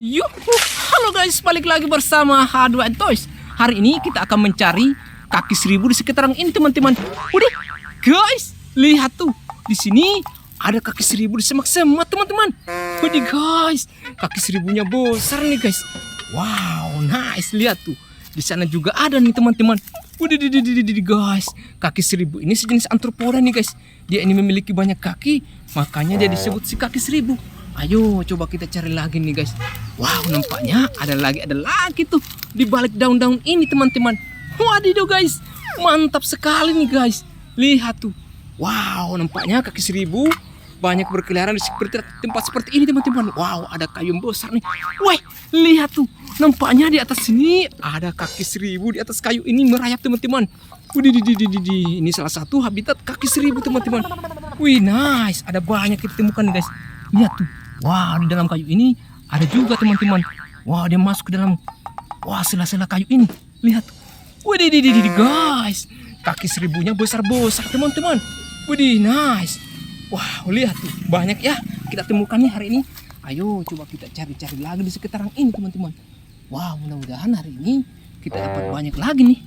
Yuh, halo guys, balik lagi bersama H2 Toys. Hari ini kita akan mencari kaki seribu di sekitaran ini teman-teman. Udah, guys, lihat tuh di sini ada kaki seribu di semak-semak teman-teman. Udah guys, kaki seribunya besar nih guys. Wow, nice lihat tuh. Di sana juga ada nih teman-teman. Udah, guys, kaki seribu ini sejenis antropoda nih guys. Dia ini memiliki banyak kaki, makanya dia disebut si kaki seribu. Ayo coba kita cari lagi nih guys. Wow nampaknya ada lagi ada lagi tuh di balik daun-daun ini teman-teman. Wadidaw guys, mantap sekali nih guys. Lihat tuh. Wow nampaknya kaki seribu banyak berkeliaran di seperti tempat seperti ini teman-teman. Wow ada kayu besar nih. Wih lihat tuh. Nampaknya di atas sini ada kaki seribu di atas kayu ini merayap teman-teman. Di, di, di, di, di. Ini salah satu habitat kaki seribu teman-teman. Wih nice, ada banyak kita temukan nih guys. Lihat tuh. Wah, di dalam kayu ini ada juga teman-teman. Wah, dia masuk ke dalam wah sela-sela kayu ini. Lihat. Widih, di, di, di, guys. Kaki seribunya besar-besar teman-teman. Widih, nice. Wah, lihat tuh. Banyak ya kita temukan nih hari ini. Ayo coba kita cari-cari lagi di sekitaran ini teman-teman. Wow, mudah-mudahan hari ini kita dapat banyak lagi nih.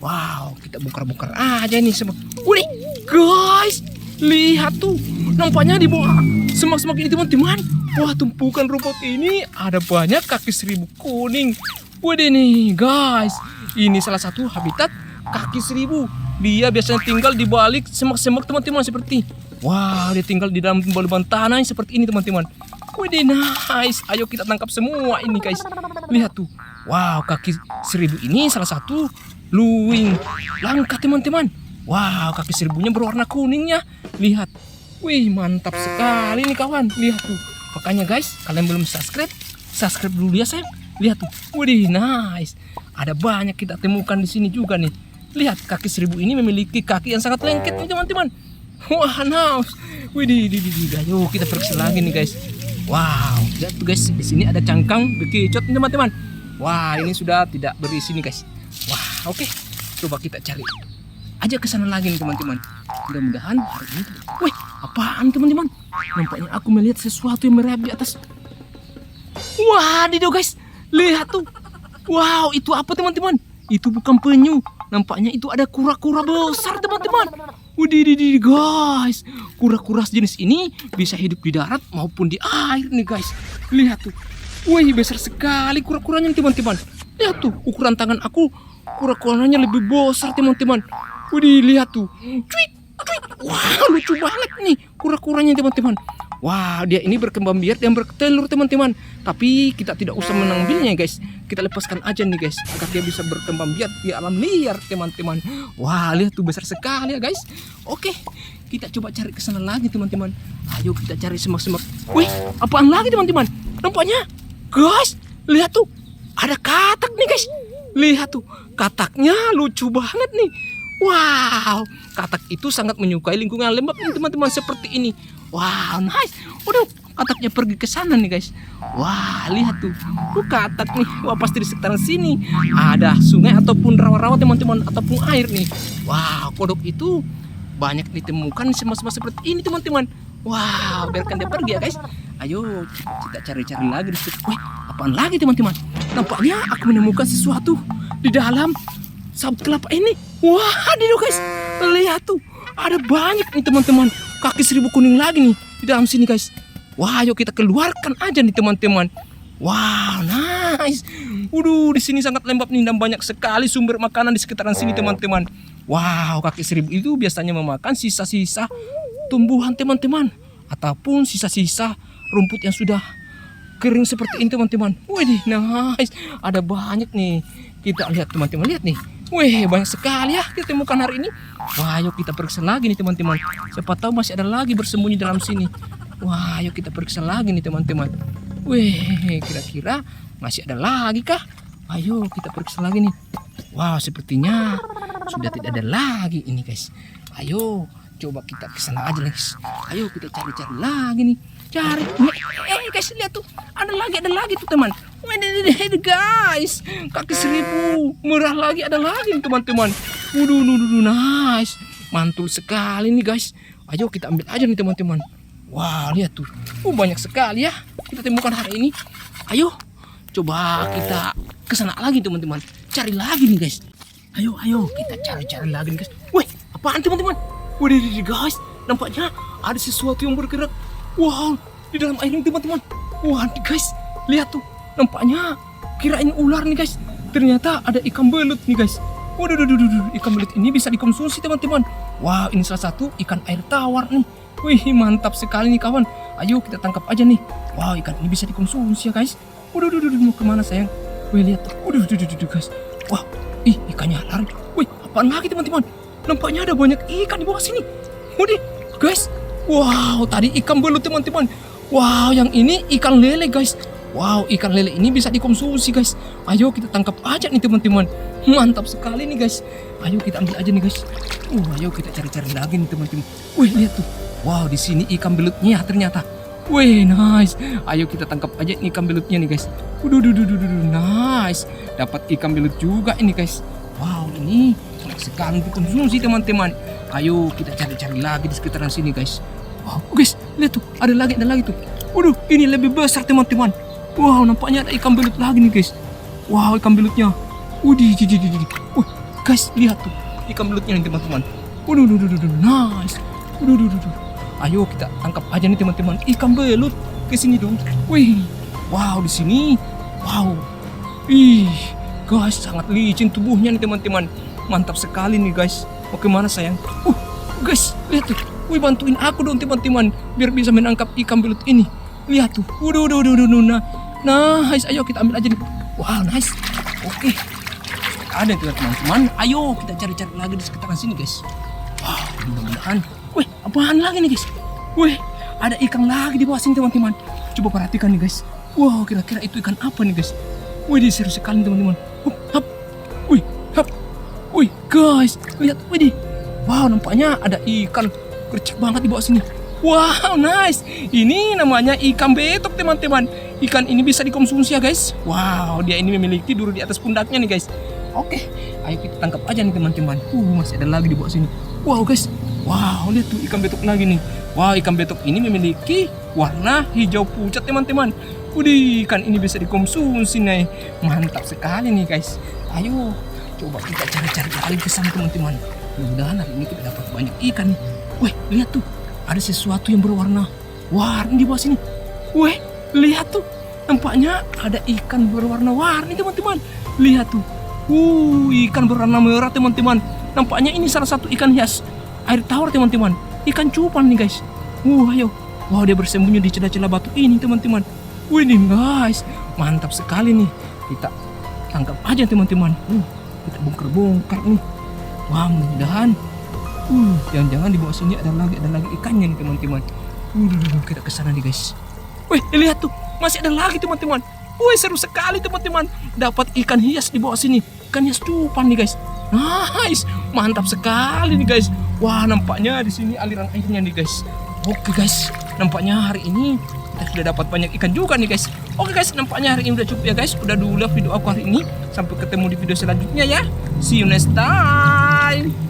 Wow, kita bongkar-bongkar aja nih semua. Widih, guys. Lihat tuh, nampaknya di bawah semak-semak ini teman-teman. Wah, tumpukan rumput ini ada banyak kaki seribu kuning. Waduh nih, guys. Ini salah satu habitat kaki seribu. Dia biasanya tinggal di balik semak-semak teman-teman seperti. Wah, dia tinggal di dalam lubang tanah seperti ini teman-teman. Waduh, nice. Ayo kita tangkap semua ini, guys. Lihat tuh. Wow, kaki seribu ini salah satu luwing langka teman-teman. Wow, kaki seribunya berwarna kuning ya. Lihat. Wih, mantap sekali nih kawan. Lihat tuh. Makanya guys, kalian belum subscribe, subscribe dulu ya sayang. Lihat tuh. Wih, nice. Ada banyak kita temukan di sini juga nih. Lihat, kaki seribu ini memiliki kaki yang sangat lengket nih teman-teman. Wah, nice. Wih, di, di, di. Ayo kita periksa lagi nih guys. Wow, lihat tuh guys. Di sini ada cangkang bekicot nih teman-teman. Wah, ini sudah tidak berisi nih guys. Wah, oke. Coba kita cari aja ke sana lagi nih teman-teman. Mudah-mudahan hari ini. Wih, apaan teman-teman? Nampaknya aku melihat sesuatu yang merayap di atas. Wah, dido guys. Lihat tuh. Wow, itu apa teman-teman? Itu bukan penyu. Nampaknya itu ada kura-kura besar teman-teman. Widih, guys. Kura-kura sejenis ini bisa hidup di darat maupun di air nih guys. Lihat tuh. Wih, besar sekali kura-kuranya teman-teman. Lihat tuh, ukuran tangan aku kura-kuranya lebih besar teman-teman. Widih, lihat tuh. Cuit. Wah, lucu banget nih kura-kuranya teman-teman. Wah, dia ini berkembang biak dan bertelur teman-teman. Tapi kita tidak usah menambilnya guys. Kita lepaskan aja nih guys, agar dia bisa berkembang biak di alam liar teman-teman. Wah, lihat tuh besar sekali ya guys. Oke, kita coba cari ke sana lagi teman-teman. Ayo kita cari semak-semak. Wih, apaan lagi teman-teman? Nampaknya, guys, lihat tuh, ada katak nih guys. Lihat tuh, kataknya lucu banget nih. Wow, katak itu sangat menyukai lingkungan lembab nih teman-teman seperti ini. Wow, nice. Waduh, kataknya pergi ke sana nih guys. Wah, lihat tuh. Tuh katak nih. Wah, pasti di sekitaran sini ada sungai ataupun rawa-rawa teman-teman ataupun air nih. Wow, kodok itu banyak ditemukan semua-semua seperti ini teman-teman. Wow, biarkan dia pergi ya guys. Ayo kita cari-cari lagi di situ. Wih, apaan lagi teman-teman? Nampaknya aku menemukan sesuatu di dalam sabut kelapa ini. Wah, dido guys. Lihat tuh. Ada banyak nih teman-teman. Kaki seribu kuning lagi nih di dalam sini guys. Wah, ayo kita keluarkan aja nih teman-teman. Wow, nice. Waduh, di sini sangat lembab nih dan banyak sekali sumber makanan di sekitaran sini teman-teman. Wow, kaki seribu itu biasanya memakan sisa-sisa tumbuhan teman-teman ataupun sisa-sisa rumput yang sudah kering seperti ini teman-teman. Wih, nice. Ada banyak nih. Kita lihat teman-teman, lihat nih. Wih, banyak sekali ya kita temukan hari ini. Wah, ayo kita periksa lagi nih teman-teman. Siapa tahu masih ada lagi bersembunyi dalam sini. Wah, ayo kita periksa lagi nih teman-teman. Wih, kira-kira masih ada lagi kah? Ayo kita periksa lagi nih. Wow, sepertinya sudah tidak ada lagi ini guys. Ayo, coba kita ke sana aja guys. Ayo kita cari-cari lagi nih. Cari. Eh, guys lihat tuh. Ada lagi, ada lagi tuh teman. Guys. Kaki seribu. Murah lagi, ada lagi nih teman-teman. Waduh, waduh, nice. Mantul sekali nih guys. Ayo kita ambil aja nih teman-teman. Wah, lihat tuh. Oh, banyak sekali ya. Kita temukan hari ini. Ayo, coba kita ke sana lagi teman-teman. Cari lagi nih guys. Ayo, ayo kita cari-cari lagi nih guys. Wih, apaan teman-teman? Waduh, guys, nampaknya ada sesuatu yang bergerak. Wow, di dalam air ini teman-teman. Wah, guys, lihat tuh. Nampaknya kirain ular nih guys. Ternyata ada ikan belut nih guys. Waduh, waduh, waduh, waduh. ikan belut ini bisa dikonsumsi teman-teman. Wow, ini salah satu ikan air tawar nih. Wih, mantap sekali nih kawan. Ayo kita tangkap aja nih. Wow, ikan ini bisa dikonsumsi ya guys. Waduh, waduh, waduh, mau ke mana sayang? Wih, lihat. Waduh, waduh, waduh, waduh, guys. Wah, ih ikannya lari. Wih, apaan lagi teman-teman? Nampaknya ada banyak ikan di bawah sini. Waduh, guys. Wow, tadi ikan belut teman-teman. Wow, yang ini ikan lele guys. Wow, ikan lele ini bisa dikonsumsi guys. Ayo kita tangkap aja nih teman-teman. Mantap sekali nih guys. Ayo kita ambil aja nih guys. Uh, ayo kita cari-cari lagi nih teman-teman. Wih, lihat tuh. Wow, di sini ikan belutnya ternyata. Wih, nice. Ayo kita tangkap aja nih ikan belutnya nih guys. Waduh, duh, duh, duh, nice. Dapat ikan belut juga ini guys. Wow, ini enak sekali dikonsumsi teman-teman. Ayo kita cari-cari lagi di sekitaran sini guys. Wow, guys, lihat tuh, ada lagi, ada lagi tuh. Waduh, ini lebih besar teman-teman. Wow, nampaknya ada ikan belut lagi nih guys. Wow, ikan belutnya. Widih, widih, widih. Wah, guys, lihat tuh ikan belutnya nih teman-teman. Waduh, waduh, waduh, waduh, nice. Waduh, waduh, waduh. Ayo kita tangkap aja nih teman-teman ikan belut ke sini dong. Wih, wow di sini, wow, ih, guys sangat licin tubuhnya nih teman-teman. Mantap sekali nih guys. Bagaimana sayang? Uh, guys lihat tuh. Wih bantuin aku dong teman-teman biar bisa menangkap ikan belut ini. Lihat tuh. Waduh, waduh, waduh, waduh, nah, nice. Ayo kita ambil aja nih. Wow, nice. Oke. Ada tuh teman-teman. Ayo kita cari-cari lagi di sekitaran sini guys. Wow, mudah-mudahan. Wih, apaan lagi nih guys? Wih, ada ikan lagi di bawah sini teman-teman. Coba perhatikan nih guys. Wow, kira-kira itu ikan apa nih guys? Wih, di seru sekali teman-teman. Hup, hap. Wih, hap. Wih, guys, lihat. Wih, wow, nampaknya ada ikan gercep banget di bawah sini. Wow, nice. Ini namanya ikan betok teman-teman. Ikan ini bisa dikonsumsi ya guys. Wow, dia ini memiliki duri di atas pundaknya nih guys. Oke, ayo kita tangkap aja nih teman-teman. Uh, masih ada lagi di bawah sini. Wow guys, wow lihat tuh ikan betok lagi nih. Wow, ikan betok ini memiliki warna hijau pucat teman-teman. Udih, ikan ini bisa dikonsumsi nih. Mantap sekali nih guys. Ayo, coba kita cari-cari lagi ke sana teman-teman. Mudah-mudahan hari ini kita dapat banyak ikan nih. Wih, lihat tuh, ada sesuatu yang berwarna warni di bawah sini. Wih, lihat tuh, nampaknya ada ikan berwarna-warni teman-teman. Lihat tuh, uh, ikan berwarna merah teman-teman. Nampaknya ini salah satu ikan hias air tawar teman-teman. Ikan cupang nih guys. Uh, ayo. Wow, dia bersembunyi di celah-celah batu ini teman-teman. Wih nih guys, mantap sekali nih. Kita tangkap aja teman-teman. Uh, kita bongkar-bongkar nih. Wah, mudah-mudahan. Uh, jangan-jangan di bawah sini ada lagi ada lagi ikannya nih teman-teman. Uh, kita ke sana nih guys. Wih, lihat tuh, masih ada lagi teman-teman. Wih, seru sekali teman-teman. Dapat ikan hias di bawah sini. Ikan hias cupang nih guys. Nice, mantap sekali nih guys. Wah, nampaknya di sini aliran airnya nih guys. Oke guys, nampaknya hari ini kita sudah dapat banyak ikan juga nih guys. Oke guys, nampaknya hari ini udah cukup ya guys. Udah dulu video aku hari ini. Sampai ketemu di video selanjutnya ya. See you next time.